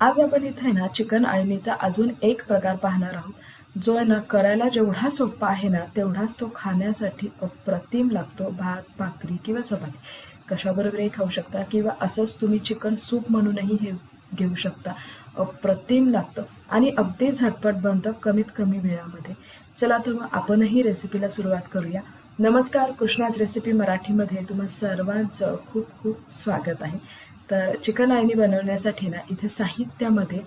आज आपण इथे ना चिकन अळणीचा अजून एक प्रकार पाहणार आहोत. जो आहे ना करायला जेवढा सोपा आहे ना तेवढाच तो खाण्यासाठी अप्रतिम लागतो. भात भाकरी किंवा चपाती. कशाबरोबरही खाऊ शकता किंवा असंच तुम्ही चिकन सूप म्हणूनही हे घेऊ शकता. अप्रतिम लागतं. आणि अगदी झटपट बनतं कमीत कमी वेळामध्ये. चला तर मग आपणही रेसिपीला सुरुवात करूया. नमस्कार कृष्णाज रेसिपी मराठीमध्ये तुम्हा सर्वांचं खूप खूप स्वागत आहे. तर चिकन आयनी बनवण्यासाठी ना इथे साहित्यामध्ये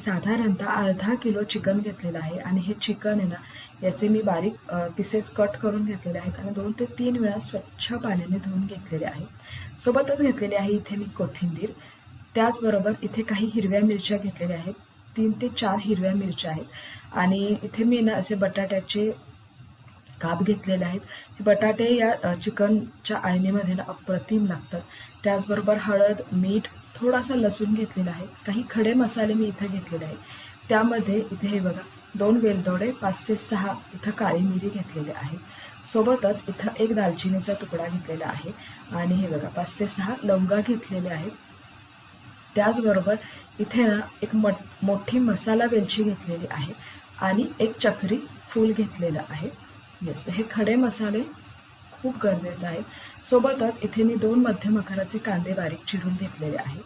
साधारणतः अर्धा किलो चिकन घेतलेलं आहे. आणि हे चिकन आहे ना याचे मी बारीक पिसेस कट करून घेतलेले आहेत. आणि दोन ते तीन वेळा स्वच्छ पाण्याने धुवून घेतलेले आहे. सोबतच घेतलेले आहे इथे मी कोथिंबीर. त्याचबरोबर इथे काही हिरव्या मिरच्या घेतलेल्या आहेत. तीन ते चार हिरव्या मिरच्या आहेत. आणि इथे मी ना असे बटाट्याचे काप घेतलेले आहेत. हे बटाटे या चिकनच्या आळणीमध्ये ना अप्रतिम लागतात. त्याचबरोबर हळद मीठ थोडासा लसूण घेतलेला आहे. काही खडे मसाले मी इथं घेतलेले आहेत. त्यामध्ये इथे हे बघा दोन वेलदोडे पाच ते सहा इथं काळी मिरी घेतलेले आहे. सोबतच इथं एक दालचिनीचा तुकडा घेतलेला आहे. आणि हे बघा पाच ते सहा लवंगा घेतलेले आहेत. त्याचबरोबर इथे ना एक मट मोठी मसाला वेलची घेतलेली आहे. आणि एक चक्री फूल घेतलेलं आहे. येस हे खडे मसाले खूप गरजेचं आहे सोबतच इथे मी दोन मध्यम आकाराचे कांदे बारीक चिरून घेतलेले आहे.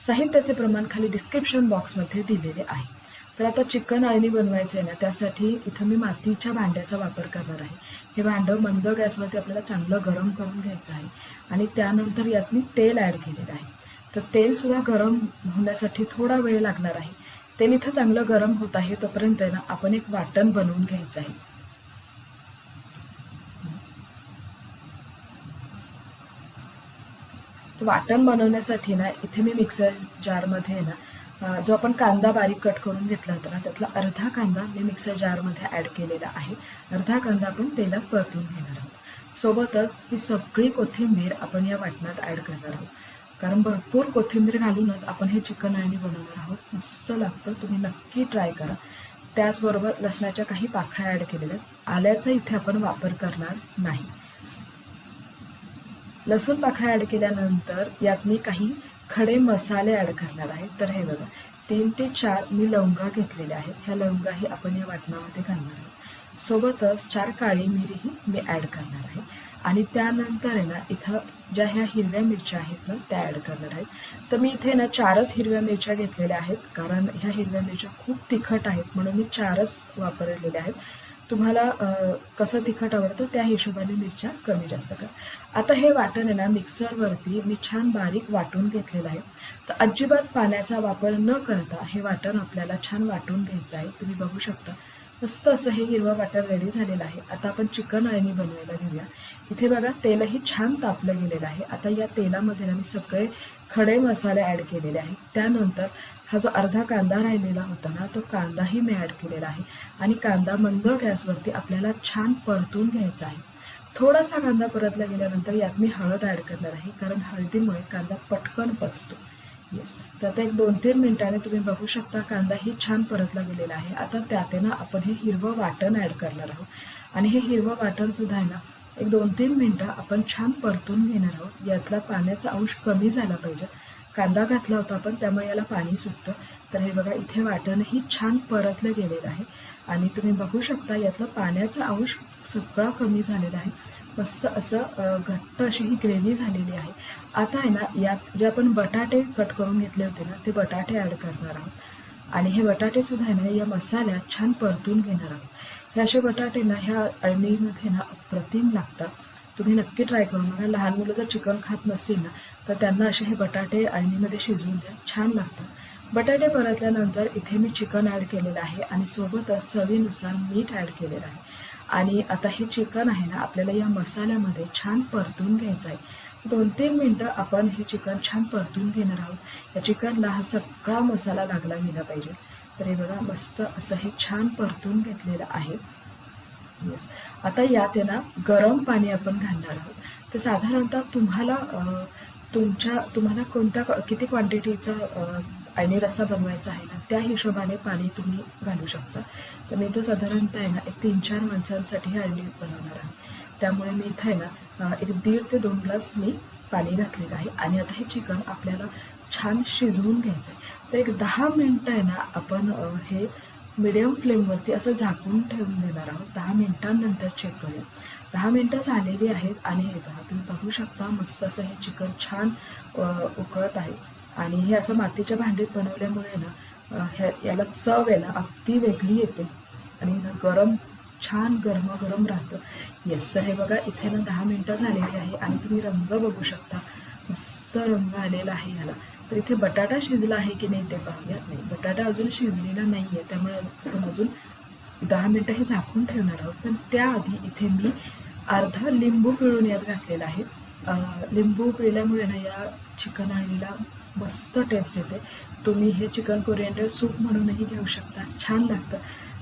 साहित्याचे प्रमाण खाली डिस्क्रिप्शन बॉक्समध्ये दिलेले आहे. तर आता चिकन आळणी बनवायचं आहे ना त्यासाठी इथं मी मातीच्या भांड्याचा वापर करणार आहे. हे भांडं मंद गॅसवरती आपल्याला चांगलं गरम करून घ्यायचं आहे. आणि त्यानंतर यात मी तेल ॲड केलेलं आहे. तर तेलसुद्धा गरम होण्यासाठी थोडा वेळ लागणार आहे. तेल इथं चांगलं गरम होत आहे तोपर्यंत आहे ना आपण एक वाटण बनवून घ्यायचं आहे तर वाटण बनवण्यासाठी ना इथे मी मिक्सर जारमध्ये ना जो आपण कांदा बारीक कट करून घेतला होता ना त्यातला अर्धा कांदा मी मिक्सर जारमध्ये ॲड केलेला आहे. अर्धा कांदा आपण तेलात परतून घेणार आहोत. सोबतच ही सगळी कोथिंबीर आपण या वाटणात ॲड करणार आहोत. कारण भरपूर कोथिंबीर घालूनच आपण हे चिकन आणि बनवणार आहोत. मस्त लागतं. तुम्ही नक्की ट्राय करा. त्याचबरोबर लसणाच्या काही पाखळ्या ॲड केलेल्या आहेत. आल्याचा इथे आपण वापर करणार नाही. लसूण पाकळ्या ॲड केल्यानंतर यात मी काही खडे मसाले ॲड करणार आहे. तर हे बघा तीन ते चार मी लवंगा घेतलेल्या आहेत. ह्या लवंगाही आपण या वाटणामध्ये घालणार आहोत. सोबतच चार काळी मिरीही मी ॲड करणार आहे. आणि त्यानंतर आहे ना इथं ज्या ह्या हिरव्या मिरच्या आहेत ना त्या ॲड करणार आहेत तर मी इथे ना चारच हिरव्या मिरच्या घेतलेल्या आहेत. कारण ह्या हिरव्या मिरच्या खूप तिखट आहेत म्हणून मी चारच वापरलेल्या आहेत. तुम्हाला कसं तिखट आवडतं त्या हिशोबाने मिरच्या कमी जास्त करा. आता हे वाटण आहे ना मिक्सरवरती मी छान बारीक वाटून घेतलेलं आहे. तर अजिबात पाण्याचा वापर न करता हे वाटण आपल्याला छान वाटून घ्यायचं आहे. तुम्ही बघू शकता. मस्त असं हे हिरवं वाटण रेडी झालेलं आहे. आता आपण चिकन अळणी बनवायला घेऊया. इथे बघा तेलही छान तापलं गेलेलं आहे. आता या तेलामध्ये आम्ही मी सगळे खडे मसाले ॲड केलेले आहेत. त्यानंतर हा जो अर्धा कांदा राहिलेला होता ना तो कांदाही मी ॲड केलेला आहे. आणि कांदा मंद गॅसवरती आपल्याला छान परतून घ्यायचा आहे. थोडासा कांदा परतला गेल्यानंतर यात मी हळद ॲड करणार आहे. कारण हळदीमुळे कांदा पटकन पचतो. येस तर आता एक दोन तीन मिनिटाने तुम्ही बघू शकता कांदाही छान परतला गेलेला आहे. आता त्यात ना आपण हे हिरवं वाटण ॲड करणार आहोत. आणि हे हिरवं वाटण सुद्धा आहे ना एक दोन तीन मिनटं आपण छान परतून घेणार आहोत. यातला पाण्याचा अंश कमी झाला पाहिजे. कांदा घातला होता आपण त्यामुळे याला पाणी सुटतं. तर हे बघा इथे वाटणही छान परतलं गेलेलं आहे. आणि तुम्ही बघू शकता यातलं पाण्याचा अंश सगळा कमी झालेला आहे. मस्त असं घट्ट अशी ही ग्रेव्ही झालेली आहे. आता आहे ना यात जे आपण बटाटे कट करून घेतले होते ना ते बटाटे ॲड करणार आहोत. आणि हे बटाटे सुद्धा आहे ना या मसाल्यात छान परतून घेणार आहोत. हे असे बटाटे ना ह्या अळणीमध्ये ना अप्रतिम लागतात. तुम्ही नक्की ट्राय करून बघा लहान मुलं जर चिकन खात नसतील ना तर त्यांना असे हे बटाटे अळणीमध्ये शिजवून द्या. छान लागतात. बटाटे परतल्यानंतर इथे मी चिकन ॲड केलेलं आहे आणि सोबतच चवीनुसार मीठ ॲड केलेलं आहे. आणि आता हे चिकन आहे ना आपल्याला या मसाल्यामध्ये छान परतून घ्यायचं आहे. दोन तीन मिनटं आपण हे चिकन छान परतून घेणार आहोत. या चिकनला हा सगळा मसाला लागला गेला पाहिजे. तर हे बघा मस्त असं हे छान परतून घेतलेलं आहे. आता यात आहे ना गरम पाणी आपण घालणार आहोत. तर साधारणतः तुम्हाला तुमच्या तुम्हाला कोणत्या किती क्वांटिटीचा आणि रस्सा बनवायचा आहे ना त्या हिशोबाने पाणी तुम्ही घालू शकता. तर मी इथं साधारणतः आहे ना एक तीन चार माणसांसाठी हे अळणी बनवणार आहे. त्यामुळे मी इथं आहे ना एक दीड ते दोन ग्लास मी पाणी घातलेलं आहे. आणि आता हे चिकन आपल्याला छान शिजवून घ्यायचं आहे तर एक दहा मिनटं आहे ना आपण हे मिडियम फ्लेमवरती असं झाकून ठेवून देणार आहोत. दहा मिनटांनंतर चेक करूया. दहा मिनटं झालेली आहेत आणि हे बघा तुम्ही बघू शकता मस्त असं हे चिकन छान उकळत आहे. आणि हे असं मातीच्या भांडीत बनवल्यामुळे ना ह्या याला चव आहे ना अगदी वेगळी येते. आणि ना गरम छान गरमागरम राहतं. येस तर हे बघा इथे ना दहा मिनटं झालेली आहे आणि तुम्ही रंग बघू शकता. मस्त रंग आलेला आहे याला. तर इथे बटाटा शिजला आहे की नाही ते पाहूयात. नाही बटाटा अजून शिजलेला नाही आहे त्यामुळे आपण अजून दहा मिनटं हे झाकून ठेवणार आहोत. पण त्याआधी इथे मी अर्धा लिंबू पिळून यात घातलेला आहे. लिंबू पिळल्यामुळे ना या चिकन आणीला मस्त टेस्ट येते. तुम्ही हे चिकन कोरिएंडर सूप म्हणूनही घेऊ शकता. छान लागतं.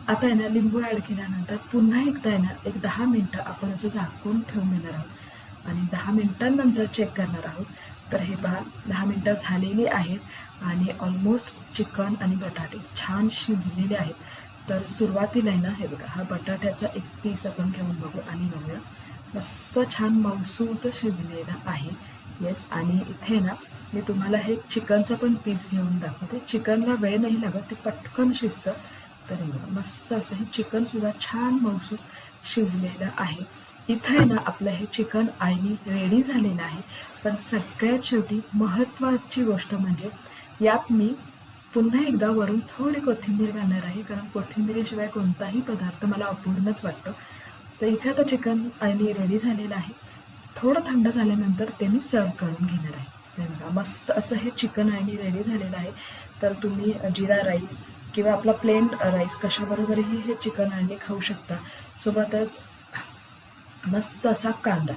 आता आहे ना लिंबू ॲड केल्यानंतर पुन्हा एकदा आहे ना एक दहा मिनटं आपण असं झाकून ठेवून देणार आहोत. आणि दहा मिनटांनंतर चेक करणार आहोत. तर हे पहा दहा मिनटं झालेली आहेत आणि ऑलमोस्ट चिकन आणि बटाटे छान शिजलेले आहेत. तर सुरुवातीला आहे ना हे बघा हा बटाट्याचा एक पीस आपण घेऊन बघू आणि बघूया. मस्त छान मौसूत शिजलेला आहे. येस आणि इथे ना मी तुम्हाला हे चिकनचं पण पीस घेऊन दाखवते. चिकनला वेळ नाही लागत ते पटकन शिजतं. तर मस्त असं हे चिकनसुद्धा छान मौसूत शिजलेलं आहे. इथं आहे ना आपलं हे चिकन आईनी रेडी झालेलं आहे. पण सगळ्यात शेवटी महत्त्वाची गोष्ट म्हणजे यात मी पुन्हा एकदा वरून थोडी कोथिंबीर घालणार आहे. कारण कोथिंबीरीशिवाय कोणताही पदार्थ मला अपूर्णच वाटतो. तर इथे आता चिकन आईनी रेडी झालेलं आहे. थोडं थंड झाल्यानंतर ते मी सर्व करून घेणार आहे. बघा मस्त असं हे चिकन आईनी रेडी झालेलं आहे. तर तुम्ही जिरा राईस किंवा आपला प्लेन राईस कशाबरोबरही हे चिकन आईनी खाऊ शकता. सोबतच मस्त असा कांदा.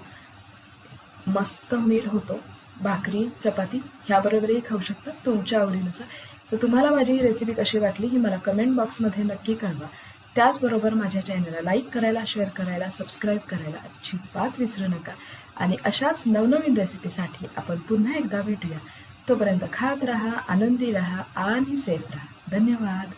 मस्त मीठ होतो. भाकरी चपाती ह्याबरोबरही खाऊ शकता तुमच्या आवडीनुसार. तर तुम्हाला माझी ही रेसिपी कशी वाटली ही मला कमेंट बॉक्समध्ये नक्की कळवा. त्याचबरोबर माझ्या चॅनलला लाईक करायला शेअर करायला सबस्क्राईब करायला अजिबात विसरू नका. आणि अशाच नवनवीन रेसिपीसाठी आपण पुन्हा एकदा भेटूया. तोपर्यंत खात रहा आनंदी रहा आणि सेफ राहा. धन्यवाद.